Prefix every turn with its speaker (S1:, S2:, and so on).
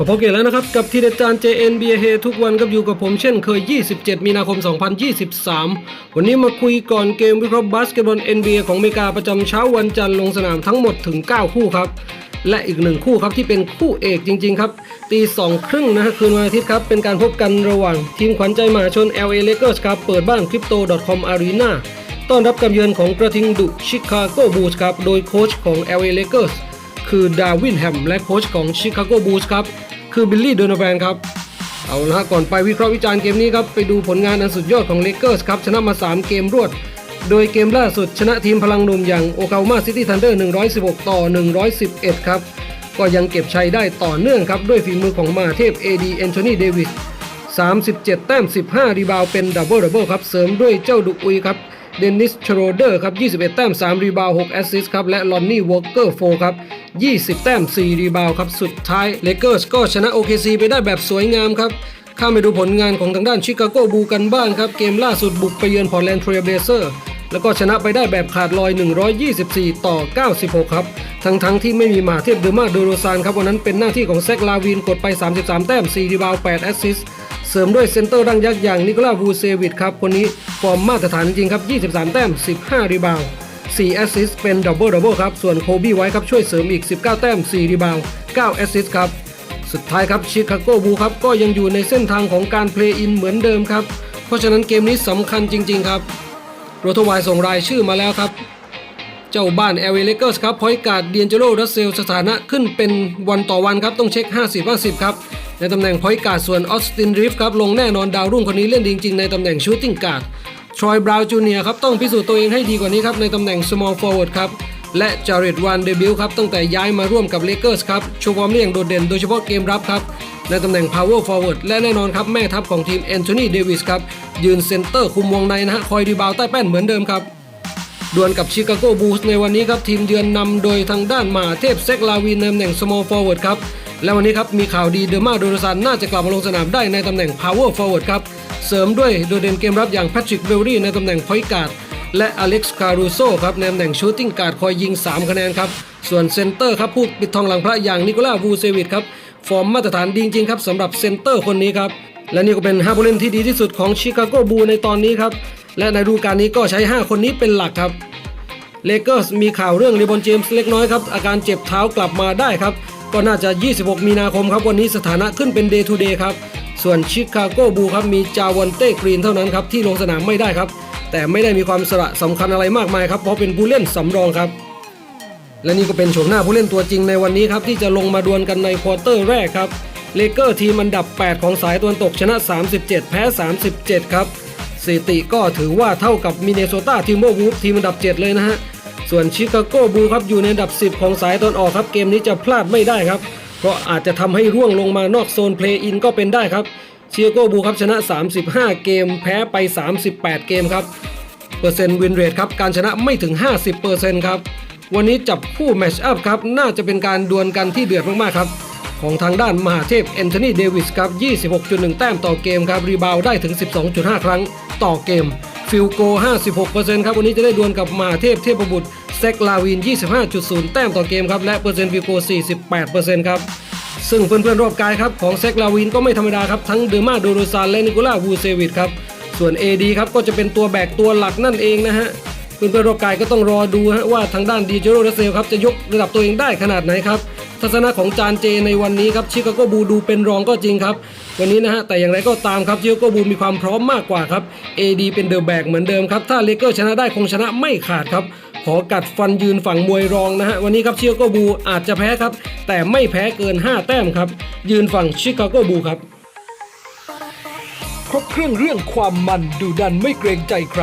S1: พอพบกันแล้วนะครับ กับทีเด็ดจาน JNBA เฮทุกวันครับอยู่กับผมเช่นเคย 27 มีนาคม 2023 วันนี้มาคุยก่อนเกมวิเคราะห์บาสเกตบอล NBA ของอเมริกาประจำเช้าวันจันทร์ลงสนามทั้งหมดถึง 9 คู่ครับ และอีกหนึ่งคู่ครับที่เป็นคู่เอกจริง ๆ ครับ ตีสองครึ่งนะฮะคืนวันอาทิตย์ครับ เป็นการพบกันระหว่างทีมขวัญใจมหาชน LA Lakers ครับเปิดบ้าน Crypto.com Arena ต้อนรับการเยือนของกระทิงดุชิคาโกบูสครับโดยโค้ชของ LA Lakers คือดาวินแฮมและโค้ชของชิคาโกบูลส์ครับ คือบิลลี่โดโนแวนครับ เอาละก่อนไปวิเคราะห์วิจารณ์เกมนี้ครับ ไปดูผลงานอันสุดยอดของเลเกอร์สครับ ชนะมา 3 เกมรวด โดยเกมล่าสุดชนะทีมพลังหนุ่มอย่างโอคา m าซิตี้ทันเดอร์116 ต่อ 111 ครับ ก็ยังเก็บชัยได้ต่อเนื่องครับ ด้วยฝีมือของมาเทพ AD แอนโทนีเดวิส 37 แต้ม 15 รีบาวเป็นดับเบิลดับเบิลครับ เสริมด้วยเจ้าดุอุยครับ เดนิสชโรเดอร์ครับ 21 แต้ม 3 รีบาว6แอสซิสต์ครับ และลอนนี่วอลเกอร์4ครับ 20 แต้ม 4 รีบาวครับ สุดท้ายเลเกอร์สก็ชนะ OKC ไปได้แบบสวยงามครับข้ามไปดูผลงานของทางด้านชิคาโกบูกันบ้างครับ เกมล่าสุดบุกไปเยือนพอร์แลนด์เทรลเบเซอร์แล้วก็ชนะไปได้แบบขาดลอย 124 ต่อ 96 ครับ ทั้งทั้งๆที่ไม่มีมาเทพเดอร์มาโดโรซานครับ วันนั้นเป็นหน้าที่ของแซกลาวินกดไป 33 แต้ม 4 รีบาว 8 แอสซิสต์ เสริมด้วยเซนเตอร์ร่างยักษ์อย่างนิโคลาวูเซวิตครับ คนนี้ฟอร์มมาตรฐานจริงๆครับ 23 แต้ม 15 รีบาวด์4แอสซิสเป็นดับเบิลดับเบิลครับ ส่วนโคบี้ไว้ครับช่วยเสริมอีก 19 แต้ม 4 รีบาวด์9แอสซิสครับ สุดท้ายครับชิคาโกบูครับก็ยังอยู่ในเส้นทางของการเพลย์อินเหมือนเดิมครับ เพราะฉะนั้นเกมนี้สำคัญจริง ๆ ครับโรทวายส่งรายชื่อมาแล้วครับเจ้าบ้าน LA Lakers ครับพอยการ์ดเดียนเจโรรัสเซลสถานะขึ้นเป็นวันต่อวันครับ ต้องเช็ค 50 50 ครับ ในตำแหน่งพอยการ์ดส่วนออสตินริฟครับลงแน่นอนดาวรุ่งคนนี้เล่นดีจริง ๆ ในตำแหน่งชูตติ้งการ์ดทรอยบราวน์จูเนียครับต้องพิสูจน์ตัวเองให้ดีกว่านี้ครับในตำแหน่ง small forward ครับและจาริดวันเดบิวครับตั้งแต่ย้ายมาร่วมกับ Lakers ครับโชว์ความได้อย่างโดดเด่นโดยเฉพาะเกมรับครับในตำแหน่ง power forward และแน่นอนครับ แม่ทัพของทีมแอนโทนีเดวิสครับ ยืนเซนเตอร์คุมวงในนะฮะ คอยรีบาวใต้แป้นเหมือนเดิมครับ ดวลกับชิคาโกบูลส์ในวันนี้ครับ ทีมเยือนนำโดยทางด้านมาเทพเซกลาวินในตำแหน่ง small forward ครับ และวันนี้ครับมีข่าวดีเดอร์มาโดรซันน่าจะกลับมาลงสนามได้ในตำแหน่ง power forward ครับ เสริมด้วยโดดเด่นเกมรับอย่างแพทริกเบลลี่ในตำแหน่ง point guard และอเล็กซ์คารูโซครับในตำแหน่ง shooting guard คอยยิง 3 คะแนนครับ ส่วนเซนเตอร์ครับผู้ปิดทองหลังพระอย่างนิโคล่าวูเซวิตครับฟอร์มมาตรฐานดีจริงครับสำหรับเซนเตอร์คนนี้ครับและนี่ก็เป็น5ผู้เล่นที่ดีที่สุดของชิคาโกบูในตอนนี้ครับและในฤดูกาลนี้ก็ใช้ 5 คนนี้เป็นหลักครับเลเกอร์สมีข่าวเรื่องเลบอนเจมส์เล็กน้อยครับอาการเจ็บเท้ากลับมาได้ครับ ก็น่าจะ 26 มีนาคมครับวันนี้สถานะขึ้นเป็น Day to Day ครับ ส่วนชิคาโกบูครับมีจาวอนเต้กรีนเท่านั้นครับที่ลงสนามไม่ได้ครับ แต่ไม่ได้มีความสระสำคัญอะไรมากมายครับเพราะเป็นผู้เล่นสำรองครับและนี่ก็เป็นโฉมหน้าผู้เล่นตัวจริงในวันนี้ครับ ที่จะลงมาดวลกันในควอเตอร์แรกครับเลเกอร์ทีมอันดับ 8 ของสายตะวันตกชนะ 37 แพ้ 37 ครับสถิติก็ถือว่าเท่ากับมินเนโซตาทีมโมวูฟทีมอันดับ 7 เลยนะฮะ ส่วนชิคาโกบูครับอยู่ในอันดับ 10 ของสายตอนออกครับเกมนี้จะพลาดไม่ได้ครับ เพราะอาจจะทำให้ร่วงลงมานอกโซนเพลย์อินก็เป็นได้ครับชิคาโกบูครับชนะ 35 เกมแพ้ไป 38 เกมครับเปอร์เซ็นต์วินเรทครับการชนะไม่ถึง 50%ครับวันนี้จับคู่แมชอัพครับน่าจะเป็นการดวลกันที่เดือดมากๆครับของทางด้านมหาเทพแอนโทนีเดวิสครับ 26.1 แต้มต่อเกมครับ รีบาวได้ถึง 12.5 ครั้งต่อเกม ฟิลโก 56%ครับวันนี้จะได้ดวลกับมาเทพเทพบุตรแซกลาวิน 25.0 แต้มต่อเกมครับและเปอร์เซ็นต์ฟิลโก 48%ครับซึ่งเพื่อนๆรอบกายครับของแซกลาวินก็ไม่ธรรมดาครับทั้งเดอร์มาโดโรซานและนิโคล่าวูเซวิตครับส่วน AD ครับก็จะเป็นตัวแบกตัวหลักนั่นเองนะฮะเพื่อนๆรอบกายก็ต้องรอดูฮะว่าทางด้านดีเจโรรัสเซลครับจะยกระดับตัวเองได้ขนาดไหนครับ ทัศนะของจานเจในวันนี้ครับชิคาโกบูดูเป็นรองก็จริงครับ วันนี้นะฮะแต่อย่างไรก็ตามครับชิคาโกบูมีความพร้อมมากกว่าครับ AD เป็นเดอะแบกเหมือนเดิมครับ ถ้าเลเกอร์ชนะได้คงชนะไม่ขาดครับขอกัดฟันยืนฝั่งมวยรองนะฮะ วันนี้ครับชิคาโกบูอาจจะแพ้ครับ แต่ไม่แพ้เกิน 5 แต้มครับ ยืนฝั่งชิคาโกบูครับ
S2: ครบเครื่องเรื่องความมันดูดันไม่เกรงใจใคร